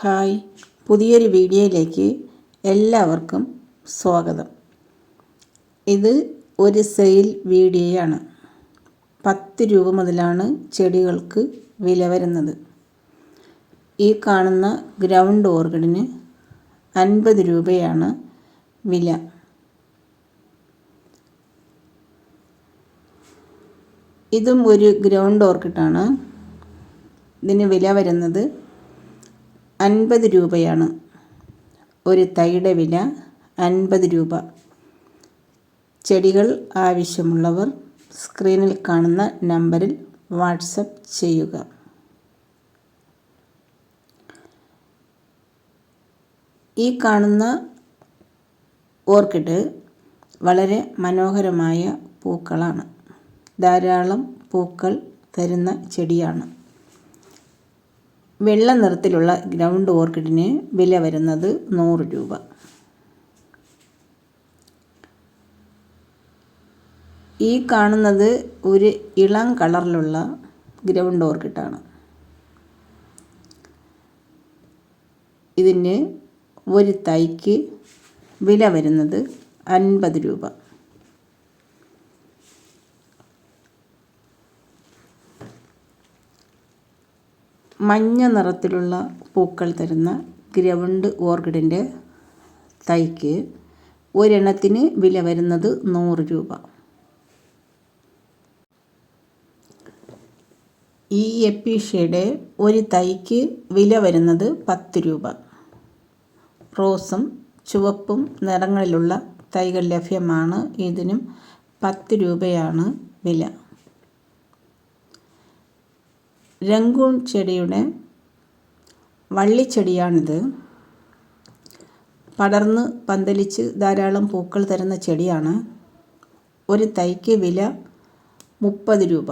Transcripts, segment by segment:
Hi. പുതിയൊരു വീഡിയോയിലേക്ക് എല്ലാവർക്കും സ്വാഗതം. ഇത് ഒരു സെയിൽ വീഡിയോയാണ്. പത്ത് രൂപ മുതലാണ് ചെടികൾക്ക് വില വരുന്നത്. ഈ കാണുന്ന ഗ്രൗണ്ട് ഓർഗഡിന് അൻപത് രൂപയാണ് വില. ഇതും ഒരു ഗ്രൗണ്ട് ഓർക്കിഡാണ്. ഇതിന് വില വരുന്നത് അൻപത് രൂപയാണ്. ഒരു തൈയുടെ വില അൻപത് രൂപ. ചെടികൾ ആവശ്യമുള്ളവർ സ്ക്രീനിൽ കാണുന്ന നമ്പറിൽ വാട്സപ്പ് ചെയ്യുക. ഈ കാണുന്ന ഓർക്കിഡ് വളരെ മനോഹരമായ പൂക്കളാണ്. ധാരാളം പൂക്കൾ തരുന്ന ചെടിയാണ്. വെള്ള നിറത്തിലുള്ള ഗ്രൗണ്ട് ഓർക്കിഡിന് വില വരുന്നത് നൂറ് രൂപ. ഈ കാണുന്നത് ഒരു ഇളം കളറിലുള്ള ഗ്രൗണ്ട് ഓർക്കിഡാണ്. ഇതിന് ഒരു തൈക്ക് വില വരുന്നത് അൻപത് രൂപ. മഞ്ഞ നിറത്തിലുള്ള പൂക്കൾ തരുന്ന ഗ്രൗണ്ട് ഓർക്കിഡിന്റെ തൈക്ക് ഒരെണ്ണത്തിന് വില വരുന്നത് നൂറ് രൂപ. ഈ എപ്പീഷയുടെ ഒരു തൈക്ക് വില വരുന്നത് പത്ത് രൂപ. റോസും ചുവപ്പും നിറങ്ങളിലുള്ള തൈകൾ ലഭ്യമാണ്. ഇതിനും പത്ത് രൂപയാണ് വില. രംഗൂൺ ചെടിയുടെ വള്ളിച്ചെടിയാണിത്. പടർന്ന് പന്തലിച്ച് ധാരാളം പൂക്കൾ തരുന്ന ചെടിയാണ്. ഒരു തൈക്ക് വില മുപ്പത് രൂപ.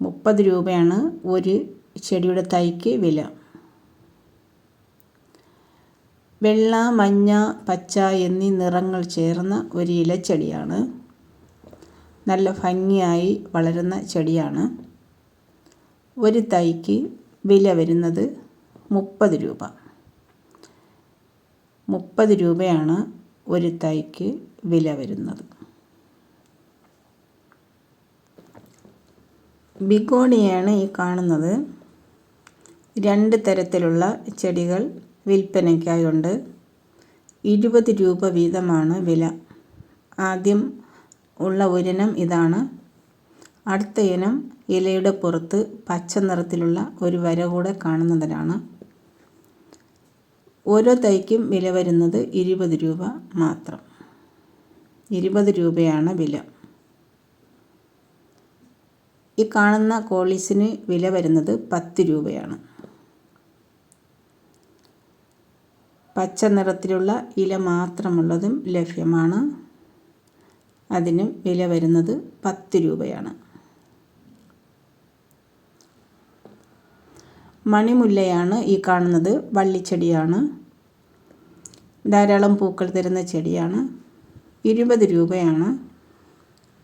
മുപ്പത് രൂപയാണ് ഒരു ചെടിയുടെ തൈക്ക് വില. വെള്ള മഞ്ഞ പച്ച എന്നീ നിറങ്ങൾ ചേർന്ന ഒരു ഇലച്ചെടിയാണ്. നല്ല ഭംഗിയായി വളരുന്ന ചെടിയാണ്. ഒരു തൈക്ക് വില വരുന്നത് മുപ്പത് രൂപ. മുപ്പത് രൂപയാണ് ഒരു തൈക്ക് വില വരുന്നത്. ബിഗോണിയാണ് ഈ കാണുന്നത്. രണ്ട് തരത്തിലുള്ള ചെടികൾ വിൽപ്പനയ്ക്കായുണ്ട്. ഇരുപത് രൂപ വീതമാണ് വില. ആദ്യം ഉള്ള ഒരിനം ഇതാണ്. അടുത്ത ഇനം ഇലയുടെ പുറത്ത് പച്ച നിറത്തിലുള്ള ഒരു വര കൂടെ കാണുന്നതിനാണ്. ഓരോ തൈക്കും വില വരുന്നത് ഇരുപത് രൂപ മാത്രം. ഇരുപത് രൂപയാണ് വില. ഈ കാണുന്ന കോളീസിന് വില വരുന്നത് പത്ത് രൂപയാണ്. പച്ച നിറത്തിലുള്ള ഇല മാത്രമുള്ളതും ലഭ്യമാണ്. അതിനും വില വരുന്നത് പത്ത് രൂപയാണ്. മണിമുല്ലയാണ് ഈ കാണുന്നത്. വള്ളിച്ചെടിയാണ്. ധാരാളം പൂക്കൾ തരുന്ന ചെടിയാണ്. ഇരുപത് രൂപയാണ്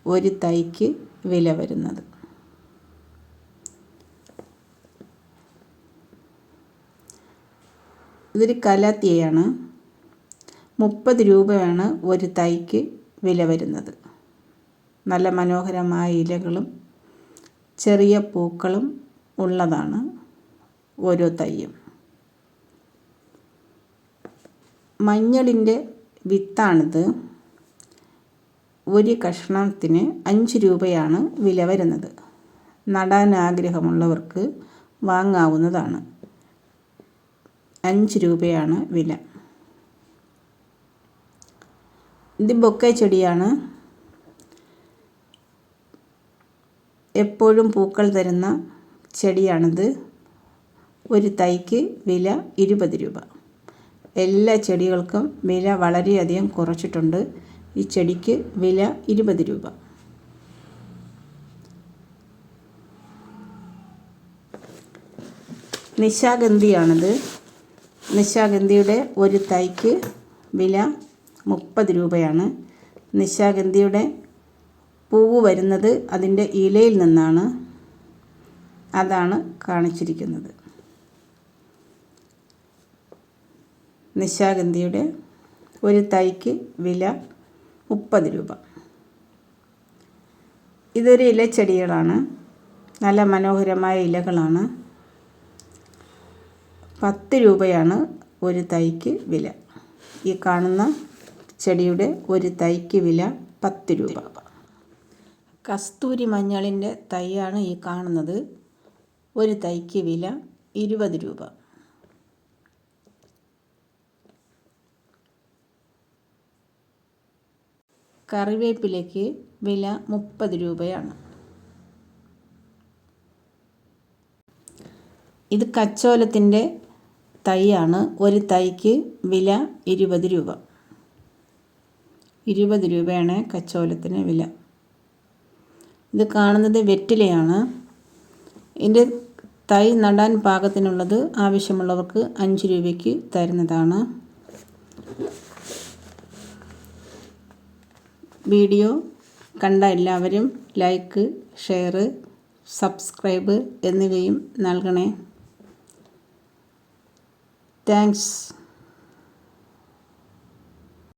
ഒരു തൈക്ക് വില വരുന്നത്. ഇതൊരു കലാത്തിയാണ് മുപ്പത് രൂപയാണ് ഒരു തൈക്ക് വില വരുന്നത്. നല്ല മനോഹരമായ ഇലകളും ചെറിയ പൂക്കളും ഉള്ളതാണ് ഓരോ തൈയും മഞ്ഞളിന്റെ വിത്താണിത്. ഒരു കഷ്ണത്തിന് അഞ്ച് രൂപയാണ് വില വരുന്നത്. നടാൻ ആഗ്രഹമുള്ളവർക്ക് വാങ്ങാവുന്നതാണ്. അഞ്ച് രൂപയാണ് വില. ഇത് ബൊക്കെ ചെടിയാണ്. എപ്പോഴും പൂക്കൾ തരുന്ന ചെടിയാണിത്. ഒരു തൈക്ക് വില ഇരുപത് രൂപ. എല്ലാ ചെടികൾക്കും വില വളരെയധികം കുറച്ചിട്ടുണ്ട്. ഈ ചെടിക്ക് വില ഇരുപത് രൂപ. നിശാഗന്ധിയാണിത്. നിശാഗന്ധിയുടെ ഒരു തൈക്ക് വില മുപ്പത് രൂപയാണ്. നിശാഗന്ധിയുടെ പൂവ് വരുന്നത് അതിന്റെ ഇലയിൽ നിന്നാണ്. അതാണ് കാണിച്ചിരിക്കുന്നത്. നിശാഗന്ധിയുടെ ഒരു തൈക്ക് വില മുപ്പത് രൂപ. ഇതൊരു ഇലച്ചെടികളാണ്. നല്ല മനോഹരമായ ഇലകളാണ്. പത്ത് രൂപയാണ് ഒരു തൈക്ക് വില. ഈ കാണുന്ന ചെടിയുടെ ഒരു തൈക്ക് വില പത്ത് രൂപ. കസ്തൂരി മഞ്ഞളിന്റെ തൈയാണ് ഈ കാണുന്നത്. ഒരു തൈക്ക് വില ഇരുപത് രൂപ. കറിവേപ്പിലയ്ക്ക് വില മുപ്പത് രൂപയാണ്. ഇത് കച്ചോലത്തിന്റെ തൈയാണ്. ഒരു തൈക്ക് വില ഇരുപത് രൂപ. ഇരുപത് രൂപയാണ് കച്ചോലത്തിന് വില. ഇത് കാണുന്നത് വെറ്റിലയാണ്. ഇതിന്റെ തൈ നടാൻ പാകത്തിനുള്ളത് ആവശ്യമുള്ളവർക്ക് അഞ്ച് രൂപയ്ക്ക് തരുന്നതാണ്. വീഡിയോ കണ്ട എല്ലാവരും ലൈക്ക് ഷെയർ സബ്സ്ക്രൈബ് എന്നിവയും നൽകണേ. താങ്ക്സ്.